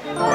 ওরে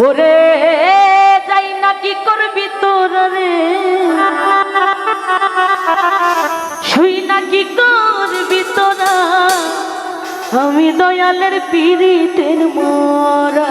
ওরে, যাই না কি করবি তোর রে? শুই না কি করবি তোরা? আমি দয়ালের পীড়িতের মোরা।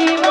You.